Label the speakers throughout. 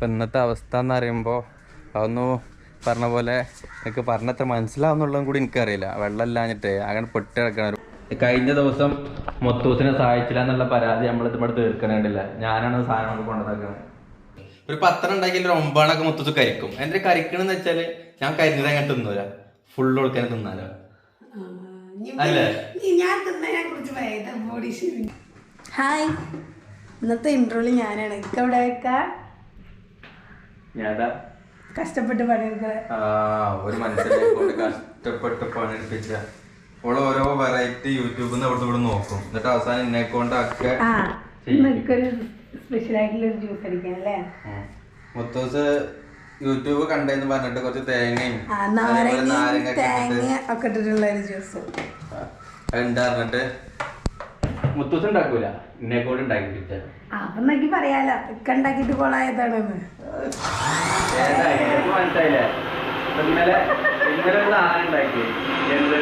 Speaker 1: ഇപ്പം ഇന്നത്തെ അവസ്ഥ എന്ന് പറയുമ്പോൾ അതൊന്നു പറഞ്ഞ പോലെ എനിക്ക് പറഞ്ഞത്ര മനസ്സിലാവുന്നുള്ളതും കൂടി എനിക്കറിയില്ല. വെള്ളം ഇല്ലാഞ്ഞിട്ട് അങ്ങനെ പൊട്ടി കിടക്കണ കഴിഞ്ഞ ദിവസം മൊത്തൂസിനെ സഹായിച്ചില്ല എന്നുള്ള പരാതി നമ്മൾ ഇവിടെ തീർക്കണേണ്ടില്ല. ഞാനാണ് സാധനങ്ങൾ കൊണ്ടുവന്നത് ഒരു പത്രം ഉണ്ടാക്കിയാൽ ഒരു ഒമ്പാണൊക്കെ മൊത്തത്തിൽ കരിക്കും. എന്റെ കരിക്കണെന്ന് വെച്ചാൽ ഞാൻ കരിഞ്ഞത് അങ്ങനെ തിന്നൂല. ഫുള്ള് കൊടുക്കാൻ തിന്നാലോ? അല്ലേ?
Speaker 2: ഹായ്. ഇന്നത്തെ ഇൻട്രോയിൽ ഞാനാണ്. എനിക്ക് അവിടെ വെക്കാം?
Speaker 1: ഞാതാ
Speaker 2: കഷ്ടപ്പെട്ട് പണിയെടുക്കുക
Speaker 1: ആ ഒരു മനുഷ്യനെ കൊണ്ട് കഷ്ടപ്പെട്ട് പണിയെടുപ്പിച്ച. ഓൾ ഓരോ വെറൈറ്റി യൂട്യൂബിൽ നിന്ന് അവിടെ ഇവിടെ നോക്കും. എന്നിട്ട് അവസാനം എന്നെ കൊണ്ടൊക്കെ
Speaker 2: ആ ഇന്നൊരു സ്പെഷ്യൽ ആയിട്ടുള്ള ഒരു ജ്യൂസ് അടിക്കാൻ അല്ലേ?
Speaker 1: മുത്തൂസ് യൂട്യൂബ് കണ്ടെന്ന് പറഞ്ഞിട്ട് കുറച്ച് തേങ്ങയും
Speaker 2: ആ
Speaker 1: അതേപോലെ
Speaker 2: നാരങ്ങ തേങ്ങ ഒക്കെ ഇട്ടിട്ടുള്ള ഒരു ജ്യൂസ്
Speaker 1: ഉണ്ടായിരുന്നിട്ട് മുത്തൂസ് ഉണ്ടാക്കൂല. എന്നെ കൂടെ ഉണ്ടാക്കിപ്പിച്ച
Speaker 2: പറയാലോ. ഇക്ക ഉണ്ടാക്കിയിട്ട് കൊളായതാണെന്ന്.
Speaker 1: മനസ്സിലായില്ലേ ഇന്നലെ ഇന്നലെ ഒരു സാധനം ഉണ്ടാക്കി എന്ത്?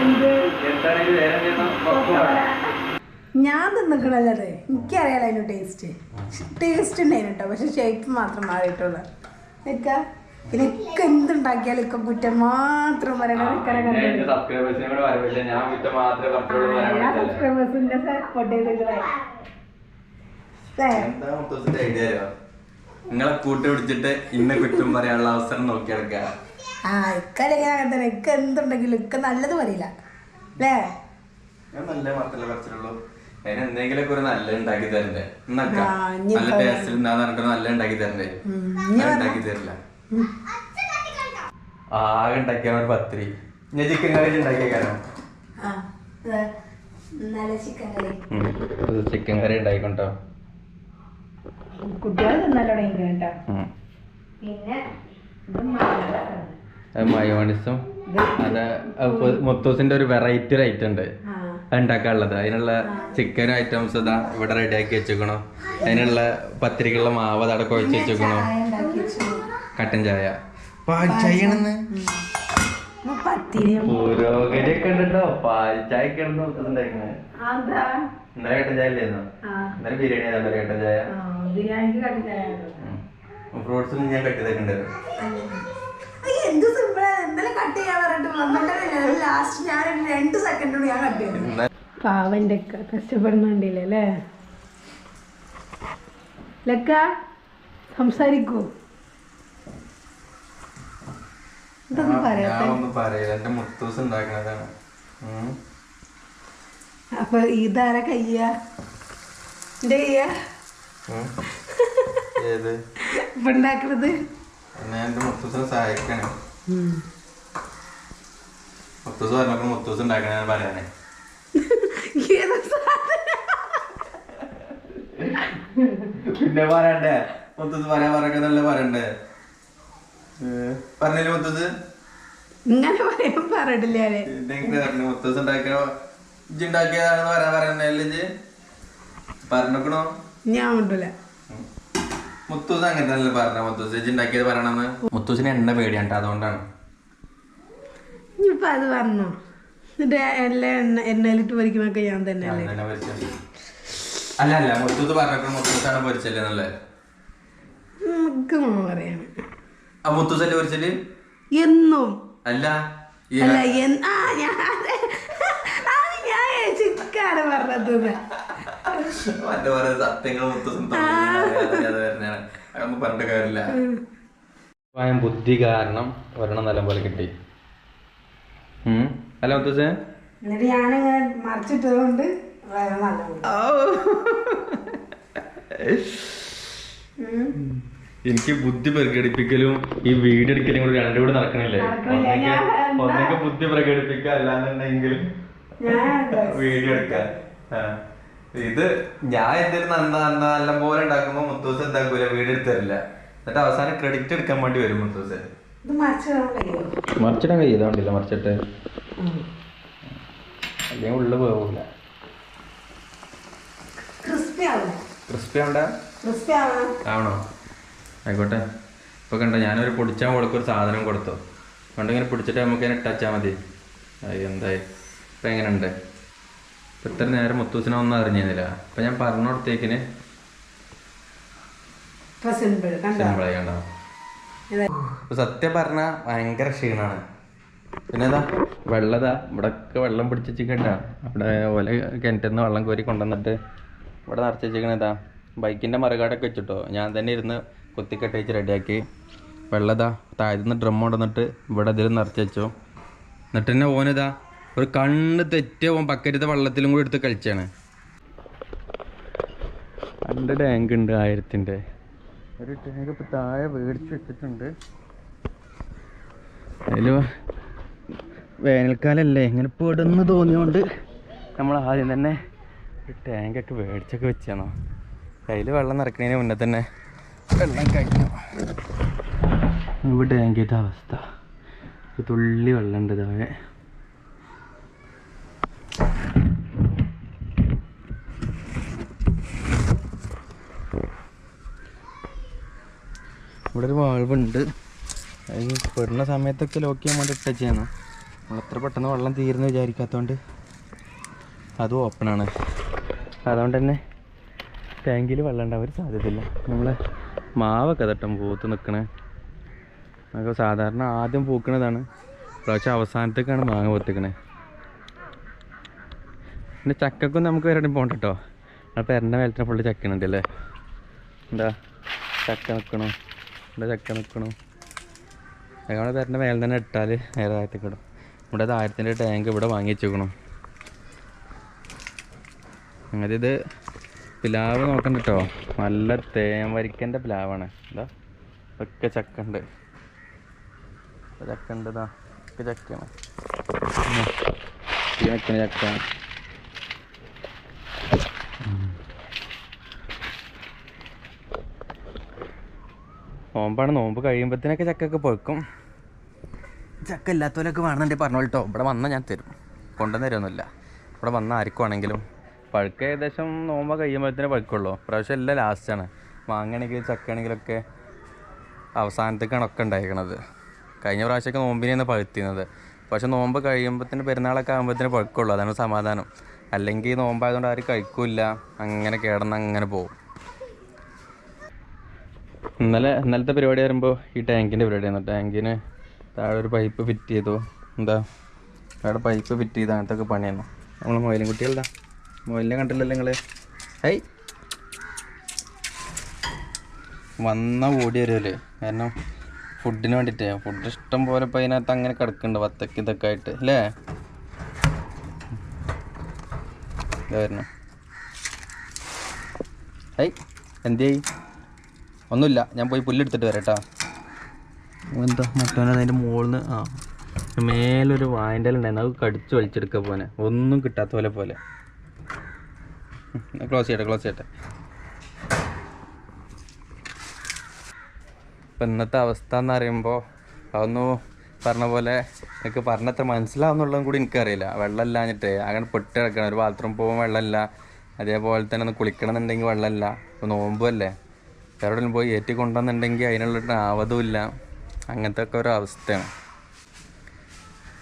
Speaker 2: എന്ത്?
Speaker 1: എന്താണ് ഇത്? വേറെ എന്തെങ്കിലും
Speaker 2: ഞാൻ തിന്നിക്കണല്ലേ എനിക്കറിയാലോ അതിന് ടേസ്റ്റ്. ടേസ്റ്റ് ഉണ്ടായിരുന്നു കേട്ടോ. പക്ഷെ ഷേപ്പ് മാത്രം മാറിയിട്ടുള്ള. നിക്ക പിന്നെ ഇക്ക ഇപ്പം കുറ്റം മാത്രം സബ്സ്ക്രൈബേഴ്സിന്റെ സപ്പോർട്ട്
Speaker 1: നിങ്ങളെ കൂട്ടി പിടിച്ചിട്ട് ഇന്നെ കുറ്റം പറയാനുള്ള അവസരം നോക്കിയെടുക്കുക
Speaker 2: ആ ഇക്കല്ലെങ്കിൽ അങ്ങനെ തന്നെ? ഇക്ക എന്തുണ്ടെങ്കിലും ഇക്ക നല്ലത് പറയില്ല. അല്ലേ?
Speaker 1: ഞാൻ നല്ല മാത്രമല്ല കുറച്ചുള്ളൂ അതിന് എന്തെങ്കിലുമൊക്കെ ഒരു നല്ല ഉണ്ടാക്കി തരണ്ടേ? നല്ല ടേസ്റ്റിൽ നല്ല ഉണ്ടാക്കി തരണ്ടേ? ഉണ്ടാക്കി തരില്ല. ആകെ ഉണ്ടാക്കിയ ഒരു പത്തിരി. ഞാൻ ചിക്കൻ കറി ഉണ്ടാക്കിയേക്കാനോ?
Speaker 2: ആ നല്ല ചിക്കൻ കറി
Speaker 1: ഉണ്ടായിക്കൊണ്ടോ
Speaker 2: കുട്ടികൾ പിന്നെ.
Speaker 1: അത് മയോണിസും. അത് മുത്തൂസിന്റെ ഒരു വെറൈറ്റി ഒരു ഐറ്റം ഉണ്ട്. ഉണ്ടാക്കാനുള്ളത്. അതിനുള്ള ചിക്കൻ ഐറ്റംസ് ഇതാ ഇവിടെ റെഡിയാക്കി വെച്ചേക്കണോ. അതിനുള്ള പത്തിരിക്കുള്ള മാവ് അതടക്കം വെച്ച് വെച്ചേക്കണോ. കട്ടൻ ചായ. പാൽ ചായ. ഇന്നലെ കട്ടൻ ചായ ഇല്ലായിരുന്നോ? ഇന്നലെ ബിരിയാണി ആയിരുന്നു കട്ടൻ ചായ? ഫ്രൂട്ട്സും ഞാൻ
Speaker 2: കട്ട് പാവന്റെ കഷ്ടപ്പെടുന്നുണ്ടല്ലേ ലക്ക സംസാരിക്കൂ. ഇതൊന്നും പറയാത്ത
Speaker 1: ഞാൻ ഒന്നും പറയില്ല. എന്റെ മുത്തൂസ് ഉണ്ടാക്കണതാണ്. ഉം.
Speaker 2: അപ്പൊ ഇതാരാ കയ്യ? എന്റെ കയ്യ?
Speaker 1: ഉം. ഏത്?
Speaker 2: ഇപ്പൊ ഉണ്ടാക്കണത്.
Speaker 1: ഞാൻ എന്റെ മുത്തൂസിനെ സഹായിക്കണേ. മുത്തൂസ് പറഞ്ഞപ്പോ മുത്തൂസ് ഉണ്ടാക്കണ പറയാനേ.
Speaker 2: ഏതാ സാധനം?
Speaker 1: പിന്നെ പറയണ്ടേ? മുത്തൂസ് പറയാൻ പറയണ്ടേ? പറഞ്ഞില്ലേ മുത്തൂസ്
Speaker 2: ഇങ്ങനെ പറയാൻ പറഞ്ഞിട്ടില്ല
Speaker 1: മുത്തൂസ് ഉണ്ടാക്കിയ ഇജ്ജ് ഉണ്ടാക്കിയതാണെന്ന് പറയാൻ പറയണല്ലേ പറഞ്ഞിക്കണോ?
Speaker 2: ഞാൻ കൊണ്ടില്ല
Speaker 1: മുത്തൂസ് അങ്ങനെ തന്നെ പറഞ്ഞ മുത്തൂസ്? ഇജ്ജ് ഉണ്ടാക്കിയത് പറയണമെന്ന്? മുത്തൂസിന് എണ്ണ പേടിയാണ്ട അതുകൊണ്ടാണ്.
Speaker 2: ഇനിയിപ്പൊ അത് പറഞ്ഞു എന്നിട്ട് എല്ലാം എണ്ണ എണ്ണയിലിട്ട് പൊരിക്കണൊക്കെ ഞാൻ തന്നെ അല്ലേ.
Speaker 1: അല്ല മുത്തൂസ് പറഞ്ഞപ്പോൾ മുത്തൂസാണ് പൊരിച്ചല്ലേ എന്നല്ലേ
Speaker 2: നമുക്ക് മാമ
Speaker 1: ആ
Speaker 2: എന്നും.
Speaker 1: അല്ല
Speaker 2: അല്ല ആ ഞാൻ അത് ഞാൻ ചിക്കാണ് പറഞ്ഞത്.
Speaker 1: മറ്റേ പറയുന്ന സത്യങ്ങൾ മുത്തൂസും തമ്മിലാണ് അതൊന്നും പറഞ്ഞിട്ട് കാര്യമില്ല. ഭയം ബുദ്ധി കാരണം ഒരെണ്ണം നല്ല പോലെ കിട്ടി. അല്ല മുത്തൂസേ?
Speaker 2: എന്നിട്ട് ഞാൻ മറിച്ചിട്ടതുകൊണ്ട് ഓ വേറെ നല്ല
Speaker 1: എനിക്ക് ബുദ്ധി പ്രകടിപ്പിക്കലും ഈ വീഡിയോ എടുക്കലും കൂടി രണ്ടും കൂടി നടക്കണില്ലേ. ഒന്നൊക്കെ ബുദ്ധി പ്രകടിപ്പിക്കുക അല്ലാന്നുണ്ടെങ്കിൽ
Speaker 2: ഞാൻ
Speaker 1: വീഡിയോ എടുക്കാൻ ഇത് ഞാൻ എന്തെങ്കിലും നന്ന നല്ല പോലെ ഉണ്ടാക്കുമ്പോ മുത്തൂസ് എന്താക്കൂല വീഡിയോ എടുത്തരില്ല എന്നിട്ട് അവസാനം ക്രെഡിറ്റ് എടുക്കാൻ വേണ്ടി വരും മുത്തൂസ്.
Speaker 2: ഇത് മറിച്ചിടാൻ കഴിയതാണ്ടില്ല
Speaker 1: മറിച്ചിടാൻ കഴിയുതാണ്ടില്ല മറിച്ചിട്ട്. അല്ലെങ്കിൽ ഉള്ളു പോകൂല
Speaker 2: ക്രിസ്പി ആവണം
Speaker 1: ആയിക്കോട്ടെ. ഇപ്പോൾ കണ്ടോ ഞാനൊരു പൊടിച്ചാൽ ഒരു സാധനം കൊടുത്തു. പണ്ടിങ്ങനെ പിടിച്ചിട്ട് നമുക്ക് ഇങ്ങനെ ടച്ചാൽ മതി. എന്തായി? ഇപ്പം എങ്ങനെയുണ്ട്? ഇപ്പം ഇത്ര നേരം മുത്തൂസിനെ ഒന്നും അറിഞ്ഞിരുന്നില്ല. അപ്പം ഞാൻ പറഞ്ഞു കൊടുത്തേക്കിന്.
Speaker 2: കണ്ടോ?
Speaker 1: സിമ്പിളായി കണ്ടോ?
Speaker 2: ഇതാ.
Speaker 1: സത്യം പറഞ്ഞാൽ ഭയങ്കര ക്ഷീണമാണ് പിന്നെ ഇതാ വെള്ളതാ. ഇവിടെ ഒക്കെ വെള്ളം പിടിച്ചിട്ടാ അവിടെ ഓല കിണറ്റിൽ നിന്ന് വെള്ളം കോരി കൊണ്ടുവന്നിട്ട് ഇവിടെ നിറച്ച് ബൈക്കിന്റെ മറുകാടൊക്കെ വെച്ചിട്ടോ. ഞാൻ തന്നെ ഇരുന്ന് കുത്തിക്കെട്ടി വെച്ച് റെഡിയാക്കി. വെള്ളതാ താഴ്ത്തുനിന്ന് ഡ്രം കൊണ്ടുവന്നിട്ട് ഇവിടെ ഇതിൽ നിറച്ച് വെച്ചു. എന്നിട്ട് തന്നെ ഓനിതാ ഒരു കണ്ണ് തെറ്റിയ ഓൻ പക്കരുത്ത വെള്ളത്തിലും കൂടി എടുത്ത് കളിച്ചാണ്. രണ്ട് ടാങ്ക് ഉണ്ട് ആയിരത്തിന്റെ. ഒരു ടാങ്ക് ഇപ്പം താഴെ മേടിച്ച് വെച്ചിട്ടുണ്ട്. അതിൽ വേനൽക്കാലല്ലേ ഇങ്ങനെ പെടുന്ന് തോന്നിയോണ്ട് നമ്മൾ ആദ്യം തന്നെ ഒരു ടാങ്കൊക്കെ മേടിച്ചൊക്കെ വെച്ചാണോ കയ്യിൽ വെള്ളം നിറക്കുന്നതിന് മുന്നേ തന്നെ വെള്ളം കഴിഞ്ഞു. ഇവിടെ ടാങ്കിന്റെ അവസ്ഥ. തുള്ളി വെള്ളമുണ്ട് താഴെ ഇവിടെ ഒരു വാൾവുണ്ട്. അത് പെടുന്ന സമയത്തൊക്കെ ലോക്ക് ചെയ്യാൻ വേണ്ടി ഇട്ട ചെയ്യണം നമ്മളത്ര പെട്ടെന്ന് വെള്ളം തീർന്ന് വിചാരിക്കാത്തതുകൊണ്ട് അതും ഓപ്പണാണ് അതുകൊണ്ട് തന്നെ ടാങ്കിൽ വെള്ളം ഉണ്ടാവാൻ സാധ്യതയില്ല. നമ്മളെ മാവൊക്കെ തട്ടം പൂത്ത് നിൽക്കണേ നമുക്ക് സാധാരണ ആദ്യം പൂക്കണതാണ്. പ്രാവശ്യം അവസാനത്തേക്കാണ് മാങ്ങ പൊത്തിക്കണേ. പിന്നെ ചക്കക്കും നമുക്ക് വരണ്ടി പോകണ്ട കേട്ടോ ആ പെരന്റെ മേലത്തെ ഫുള്ള് ചക്കണുണ്ട് അല്ലേ? എന്താ? ചക്ക നിൽക്കണു ഇവിടെ ചക്ക നിൽക്കണു ഞങ്ങളുടെ പെരണ്ട മേലെ തന്നെ ഇട്ടാൽ നേരെ താഴത്തേക്ക് ഇടും. ഇവിടെ താഴത്തിന്റെ ടാങ്ക് ഇവിടെ വാങ്ങി വെച്ചേക്കണം. അങ്ങനെ ഇത് പ്ലാവ് നോക്കണ്ട കേട്ടോ നല്ല തേൻവരിക്കന്റെ പ്ലാവാണ്. എന്താ ഒക്കെ ചക്കണ്ട്. ചക്കണ്ടതാ ഒക്കെ ചക്കയാണ്. ഈ നിൽക്കുന്ന ചക്ക. നോമ്പാണ്. നോമ്പ് കഴിയുമ്പോഴത്തേനൊക്കെ ചക്കൊക്കെ പോയിക്കും. ചക്ക ഇല്ലാത്തവരൊക്കെ വേണമെന്നുണ്ടെങ്കിൽ പറഞ്ഞോളട്ടോ ഇവിടെ വന്നാൽ ഞാൻ തരും. കൊണ്ടുവന്ന് തരുമൊന്നുമില്ല ഇവിടെ വന്നാൽ ആർക്കും ആണെങ്കിലും പഴുക്ക ഏകദേശം നോമ്പ് കഴിയുമ്പോഴത്തേനെ പഴുക്കുള്ളൂ. പ്രാവശ്യം എല്ലാം ലാസ്റ്റാണ് മാങ്ങയാണെങ്കിലും ചക്കയാണെങ്കിലൊക്കെ അവസാനത്തേക്കാണ് ഒക്കെ ഉണ്ടായിരിക്കണത് കഴിഞ്ഞ പ്രാവശ്യമൊക്കെ നോമ്പിനെയാണ് പഴുത്തിരുന്നത്. പക്ഷെ നോമ്പ് കഴിയുമ്പോഴത്തേന് പെരുന്നാളൊക്കെ ആകുമ്പോഴത്തേന് പഴുക്കുള്ളൂ. അതാണ് സമാധാനം. അല്ലെങ്കിൽ നോമ്പായതുകൊണ്ട് ആരും കഴിക്കില്ല. അങ്ങനെ കേടന്ന് അങ്ങനെ പോകും. ഇന്നലെ ഇന്നലത്തെ പരിപാടി വരുമ്പോൾ ഈ ടാങ്കിന്റെ പരിപാടിയാണ് ടാങ്കിന് താഴെ ഒരു പൈപ്പ് ഫിറ്റ് ചെയ്തു. എന്താ? അവിടെ പൈപ്പ് ഫിറ്റ് ചെയ്ത് അങ്ങനത്തെ ഒക്കെ പണിയാണ് നമ്മൾ മൊയിലും കുട്ടികളുടെ മൊയിലിനെ കണ്ടില്ലല്ലോ നിങ്ങൾ ഹൈ വന്ന ഓടി വരുമല്ലേ കാരണം ഫുഡിന് വേണ്ടിയിട്ട്. ഫുഡ് ഇഷ്ടം പോലെ ഇപ്പോൾ അതിനകത്ത് അങ്ങനെ കിടക്കുന്നുണ്ട്. വത്തക്ക് ഇതൊക്കെ ആയിട്ട്. അല്ലേ? വരണം ഹൈ എന്തിയായി? ഒന്നുമില്ല. ഞാൻ പോയി പുല്ലെടുത്തിട്ട് വരാം കേട്ടോ. എന്താ? മറ്റവനെ അതിന്റെ മുകളിൽ നിന്ന് ആ. മേലൊരു വായന്റെ ഉണ്ടായിരുന്നു. അത് കടിച്ച് വലിച്ചെടുക്കുക പോനെ ഒന്നും കിട്ടാത്ത പോലെ പോലെ. ക്ലോസ് ചെയ്യട്ടെ ക്ലോസ് ചെയ്യട്ടെ. ഇപ്പം ഇന്നത്തെ അവസ്ഥ എന്ന് പറയുമ്പോൾ അതൊന്ന് പറഞ്ഞ പോലെ എനിക്ക് പറഞ്ഞത്ര മനസ്സിലാവുന്നുള്ളതും കൂടി എനിക്കറിയില്ല. വെള്ളമില്ലാഞ്ഞിട്ട് അങ്ങനെ പൊട്ടി കിടക്കണം ഒരു ബാത്റൂം പോകുമ്പോൾ വെള്ളമില്ല. അതേപോലെ തന്നെ ഒന്ന് കുളിക്കണം എന്നുണ്ടെങ്കിൽ വെള്ളമില്ല ഇപ്പോൾ നോമ്പുമല്ലേ എവിടെയും പോയി ഏറ്റി കൊണ്ടുവന്നുണ്ടെങ്കിൽ അതിനുള്ള ആവതുമില്ല അങ്ങനത്തെ ഒക്കെ ഒരു അവസ്ഥയാണ്.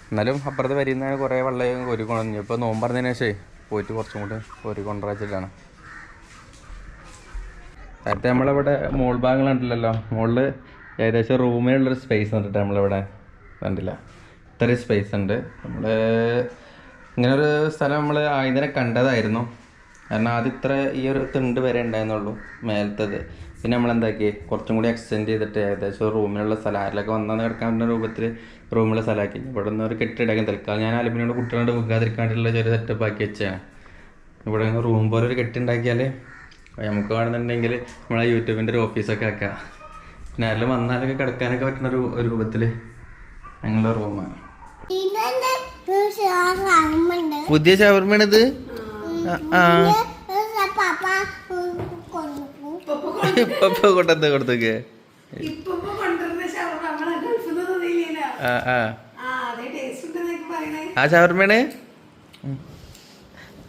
Speaker 1: എന്നാലും അപ്പുറത്ത് വരുന്ന കുറേ വെള്ളം ഒരു കൊണ്ടു ഇപ്പോൾ നോമ്പ് പറഞ്ഞതിന് പോയിട്ട് കുറച്ചും കൂടി ഒരു കൊണ്ടുവച്ചിട്ടാണ് നേരത്തെ നമ്മളിവിടെ മോൾ ഭാഗങ്ങൾ കണ്ടില്ലല്ലോ മുകളിൽ ഏകദേശം റൂമിനുള്ളൊരു സ്പേസ് കണ്ടിട്ട് നമ്മളിവിടെ കണ്ടില്ല. ഇത്രയും സ്പേസ് ഉണ്ട്. നമ്മൾ ഇങ്ങനൊരു സ്ഥലം നമ്മൾ ആയതിനെ കണ്ടതായിരുന്നു. കാരണം ആദ്യം ഇത്ര ഈ ഒരു തിണ്ട് വരെ ഉണ്ടായിരുന്നുള്ളൂ മേലത്തത്. പിന്നെ നമ്മൾ എന്താക്കി കുറച്ചും കൂടി എക്സ്റ്റെൻഡ് ചെയ്തിട്ട് ഏകദേശം ഒരു റൂമിലുള്ള സ്ഥലം ആരിലൊക്കെ വന്നാൽ കിടക്കാൻ പറ്റുന്ന രൂപത്തിൽ റൂമിലുള്ള സ്ഥലമാക്കി. ഇവിടെ നിന്ന് ഒരു കെട്ടിടക്കാൻ തൽക്കാലം ഞാൻ അലുമിനിയോട് കുട്ടികളോട് വിൽക്കാതിരിക്കാണ്ടുള്ള ചെറിയ സെറ്റപ്പ് ആക്കി വെച്ചാണ് ഇവിടെ റൂം പോലെ ഒരു കെട്ടുണ്ടാക്കിയാൽ നമുക്ക് വേണമെന്നുണ്ടെങ്കിൽ നമ്മളെ യൂട്യൂബിന്റെ ഒരു ഓഫീസൊക്കെ ആക്കാം. പിന്നെ ആരെങ്കിലും വന്നാലൊക്കെ കിടക്കാനൊക്കെ പറ്റുന്ന ഒരു രൂപത്തിൽ ഞങ്ങളുടെ റൂമാണ്. പുതിയ ഷവർമ്മയാണിത് ആ
Speaker 3: ഒരു പപ്പ കൊണ്ടുപോകും.
Speaker 1: ഇപ്പൊ കൊണ്ടെന്താ കൊടുത്തേക്ക്
Speaker 2: ഇപ്പൊ ഇപ്പൊ കൊണ്ടുവരുന്ന ഷവർമ്മ നമ്മളെ
Speaker 1: ആ ആ.
Speaker 2: ആ
Speaker 1: ഷവർമ്മയാണ്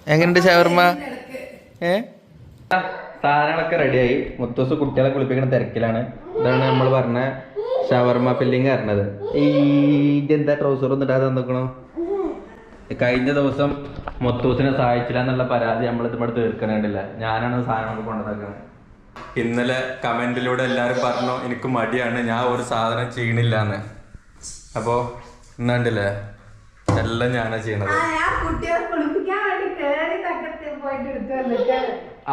Speaker 1: എങ്ങനെയുണ്ട് ഷവർമ്മ ഏ? സാധനങ്ങളൊക്കെ റെഡിയായി. മുത്തൂസ് കുട്ടികളെ കുളിപ്പിക്കുന്ന തിരക്കിലാണ്. ഇതാണ് നമ്മൾ പറഞ്ഞ ഷവർമ്മ ഫില്ലിങ് അറിഞ്ഞത് ഈ എന്താ ട്രൗസർ ഒന്നും ഇടാതെ തന്നിക്കണോ? കഴിഞ്ഞ ദിവസം മുത്തൂസിനെ സഹായിച്ചില്ല എന്നുള്ള പരാതി നമ്മൾ ഇവിടെ തീർക്കണേണ്ടില്ല. ഞാനാണ് സാധനങ്ങൾ കൊണ്ടുവന്നേക്കണത് ഇന്നലെ കമന്റിലൂടെ എല്ലാരും പറഞ്ഞു എനിക്ക് മടിയാണ് ഞാൻ ഒരു സാധനം ചെയ്യണില്ല എന്ന് അപ്പോ ഇന്നുണ്ടല്ലേ എല്ലാം ഞാനാ ചെയ്യണത്.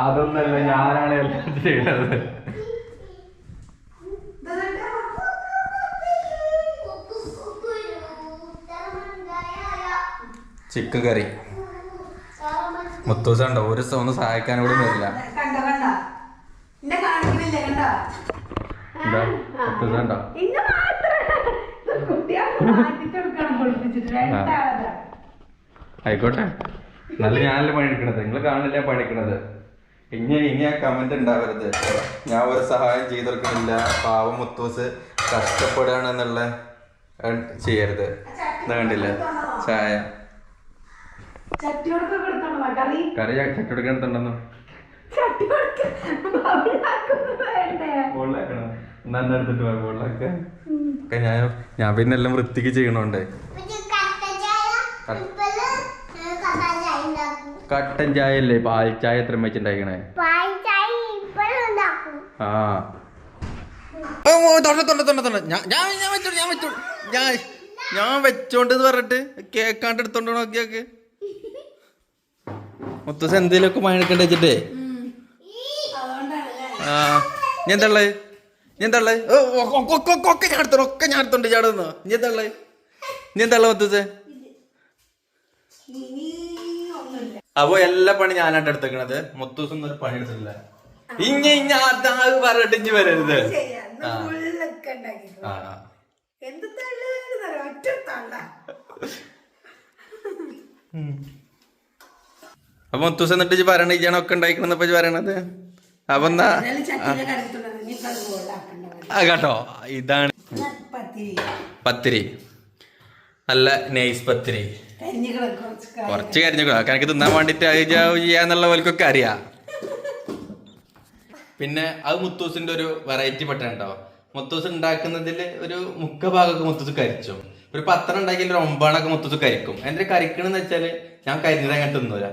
Speaker 1: അതൊന്നല്ല ഞാനാണ് എല്ലാം ചെയ്യണത്. ചിക്കൻ കറി. മുത്തൂസ ഉണ്ടോ? ഒരു ദിവസം ഒന്ന് സഹായിക്കാൻ കൂടി വരില്ല
Speaker 2: കണ്ടോ കണ്ടോ എന്നെ കാണിക്കുന്നില്ലേ കണ്ടോ
Speaker 1: എന്താ മുത്തൂസ ഉണ്ടോ
Speaker 2: ഇന്ന് മാത്രം. ഇത് കുട്ടികൾക്ക് മാറ്റിച്ചെടുക്കണം കുളിപ്പിച്ചിട്ട്. രണ്ടാളതാ
Speaker 1: ആയിക്കോട്ടെ. നല്ല ഞാനല്ലേ പണിയെടുക്കണത്? നിങ്ങൾ കാണില്ല പണിയെടുക്കണത്? ഇനി ഇനി ആ കമന്റ് ഉണ്ടാവരുത്. ഞാൻ ഒരു സഹായം ചെയ്തെടുക്കണില്ല പാവം മുത്തൂസ് കഷ്ടപ്പെടുകയാണെന്നുള്ള ചെയ്യരുത്. കണ്ടില്ല? കണ്ടില്ലേ ചായ.
Speaker 2: കറി? ചട്ടി ബബിളാക്കുന്നത്
Speaker 1: ഞാൻ ഞാൻ പിന്നെ എല്ലാം വൃത്തിക്ക് ചെയ്യണോണ്ടേ. കട്ടൻ ചായ അല്ലേ പാൽ ചായ എത്ര വെച്ചിണ്ടായിക്കണേ ആ. ഓ, ഓ, തൊണ്ട, തൊണ്ട, തൊണ്ട, തൊണ്ട. ഞാൻ ഞാൻ ഞാൻ വെച്ചോണ്ട് ഞാൻ വെച്ചോണ്ട്. ഞാൻ ഞാൻ വെച്ചോണ്ട് എന്ന് പറഞ്ഞിട്ട് കേക്കാണ്ട് എടുത്തോണ്ട് നോക്കിയാക്ക്. മൊത്തം എന്തേലൊക്കെ മഴക്കണ്ട വെച്ചിട്ടേ? ഓ, ഓ, ഓ, ഒക്കെ ഞാൻ എടുത്തോണ്ട് ഒക്കെ ഞാൻ എടുത്തോണ്ട് ചാടുന്നു ഉള്ളത് നീ എന്താ ഉള്ളത് മുത്തൂസേ അപ്പൊ എല്ലാ പണി ഞാനായിട്ട് എടുത്തേക്കണത്. മുത്തൂസം ഒരു പണി എടുത്തിട്ടില്ല. ഇഞ്ഞ ഇഞ്ഞ അതാവ് പറഞ്ഞിട്ട് ഇഞ്ഞ് വരരുത്?
Speaker 2: തള്ളു. തള്ള
Speaker 1: അപ്പൊ മുത്തൂസ് എന്നിട്ട് പറയണ ഇജാണൊക്കെ ഉണ്ടായിക്കണെന്നപ്പോ പറയണത്. അപ്പൊ എന്നാ കേട്ടോ. ഇതാണ്
Speaker 2: പത്തിരി.
Speaker 1: നല്ല നൈസ് പത്തിരി.
Speaker 2: കൊറച്ച് കുറച്ച് കാര്യം.
Speaker 1: കുറച്ച് കരിഞ്ഞു കണക്ക് തിന്നാൻ വേണ്ടിട്ട് അത് ചെയ്യാന്നുള്ള പോലൊക്കെ അറിയാം. പിന്നെ അത് മുത്തൂസിന്റെ ഒരു വെറൈറ്റി പെട്ടുണ്ടോ മുത്തൂസ് ഉണ്ടാക്കുന്നതിൽ ഒരു മുക്ക ഭാഗമൊക്കെ മുത്തൂസ് കരിച്ചു. ഒരു പത്രം ഉണ്ടാക്കിയാൽ ഒരു ഒമ്പണൊക്കെ മുത്തൂസ് കരിക്കും. എന്റെ കരിക്കണെന്ന് വെച്ചാൽ ഞാൻ കരിഞ്ഞത് അങ്ങനെ തിന്നൂല.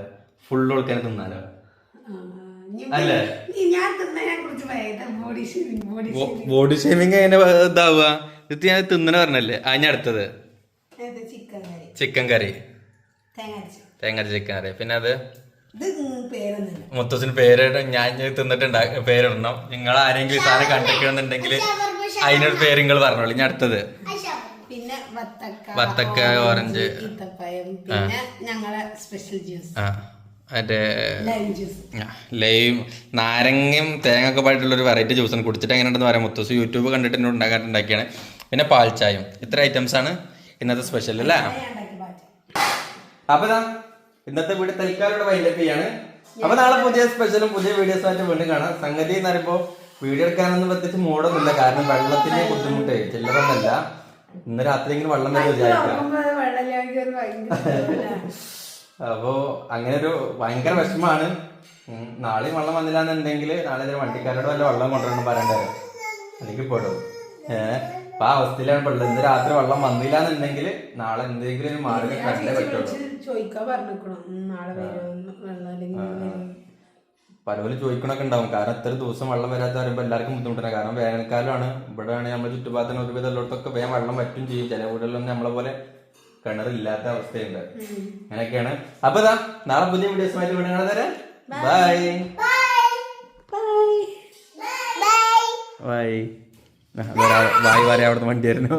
Speaker 1: ഫുള്ള് കൊടുക്കാൻ തിന്നാലോ.
Speaker 2: ബോഡി
Speaker 1: ഷേമിങ് എങ്ങനെ ഇതാവുക? ഇത് ഞാൻ തിന്നണ പറഞ്ഞല്ലേ? അതിന് അടുത്തത്.
Speaker 2: Chicken curry. തേങ്ങ
Speaker 1: ചിക്കൻ കറി. പിന്നെ അത്? മൊത്തത്തിന് പേരിട ഞാൻ തിന്നിട്ടുണ്ട് പേരിടണം. നിങ്ങൾ ആരെങ്കിലും സാധനം കണ്ടിക്കണമെന്നുണ്ടെങ്കിൽ അതിനൊരു പേര് നിങ്ങൾ പറഞ്ഞോളൂ. ഇനി അടുത്തത്.
Speaker 2: പിന്നെ വത്തക്ക
Speaker 1: ഓറഞ്ച്.
Speaker 2: ഞങ്ങളെ സ്പെഷ്യൽ ജ്യൂസ്
Speaker 1: ആ. മറ്റേ
Speaker 2: ലൈം ജ്യൂസ്
Speaker 1: ലൈം നാരങ്ങയും തേങ്ങ ഒക്കെ പായിട്ടുള്ള ഒരു വെറൈറ്റി ജ്യൂസാണ് കുടിച്ചിട്ട് എങ്ങനെയുണ്ടെന്ന് പറയാം. മുത്തൂസ് യൂട്യൂബ് കണ്ടിട്ട് എന്നോട് ഉണ്ടാക്കാറുണ്ടാക്കിയാണ് പിന്നെ പാൽച്ചായും ഇത്ര ഐറ്റംസ് ആണ് ഇന്നത്തെ സ്പെഷ്യൽ അല്ലേ? അപ്പൊ ഇന്നത്തെ വീഡിയോ തൽക്കാലം ഇവിടെ വൈൻഡപ്പ് ചെയ്യാണ്. അപ്പൊ നാളെ പുതിയ സ്പെഷ്യലും പുതിയ വീഡിയോസ് ആയിട്ട് വീണ്ടും കാണാം. സംഗതി എന്ന് പറയുമ്പോ വീഡിയോ എടുക്കാനൊന്നും പ്രത്യേകിച്ച് മൂടൊന്നുമില്ല. കാരണം വെള്ളത്തിന്റെ ബുദ്ധിമുട്ട് ചില്ലറൊന്നല്ല ഇന്ന് രാത്രി ഇങ്ങനെ വെള്ളം തന്നെ വിചാരിക്കാം. അപ്പോ അങ്ങനെ ഒരു ഭയങ്കര വിഷമാണ്. നാളെയും വെള്ളം വന്നില്ല എന്നുണ്ടെങ്കിൽ നാളെ ഒരു വണ്ടിക്കാരോട് വല്ല വെള്ളം കൊണ്ടുവരണം പറയണ്ടത് അല്ലെങ്കിൽ പെടും. ഏഹ് അപ്പൊ ആ അവസ്ഥയിലാണ് പെടുന്നത് ഇന്ന് രാത്രി വെള്ളം വന്നില്ല എന്നുണ്ടെങ്കിൽ നാളെ എന്തെങ്കിലും ഒരു മാർഗം കണ്ടേ പറ്റുള്ളൂ. പലരും ചോദിക്കണൊക്കെ ഉണ്ടാവും. കാരണം ഇത്ര ദിവസം വെള്ളം വരാത്ത പറയുമ്പോൾ എല്ലാവർക്കും ബുദ്ധിമുട്ടാണ്. കാരണം വേനൽക്കാലമാണ്. ഇവിടെ ആണെങ്കിൽ നമ്മുടെ ചുറ്റുപാടത്തിന് ഒരുവിധം എല്ലായിടത്തൊക്കെ വേഗം വെള്ളം പറ്റും ചെയ്യും. ചില വീടുകളിലൊന്നും നമ്മളെ പോലെ കിണറില്ലാത്ത അവസ്ഥയുണ്ട്. അങ്ങനെയൊക്കെയാണ്. അപ്പൊ ഇതാ നാളെ പുതിയ വീഡിയോസുമായിട്ട് വീണ്ടും കാണാൻ തരാം ബൈ ബൈ വായി വരെ അവിടുന്ന് വണ്ടി ആയിരുന്നു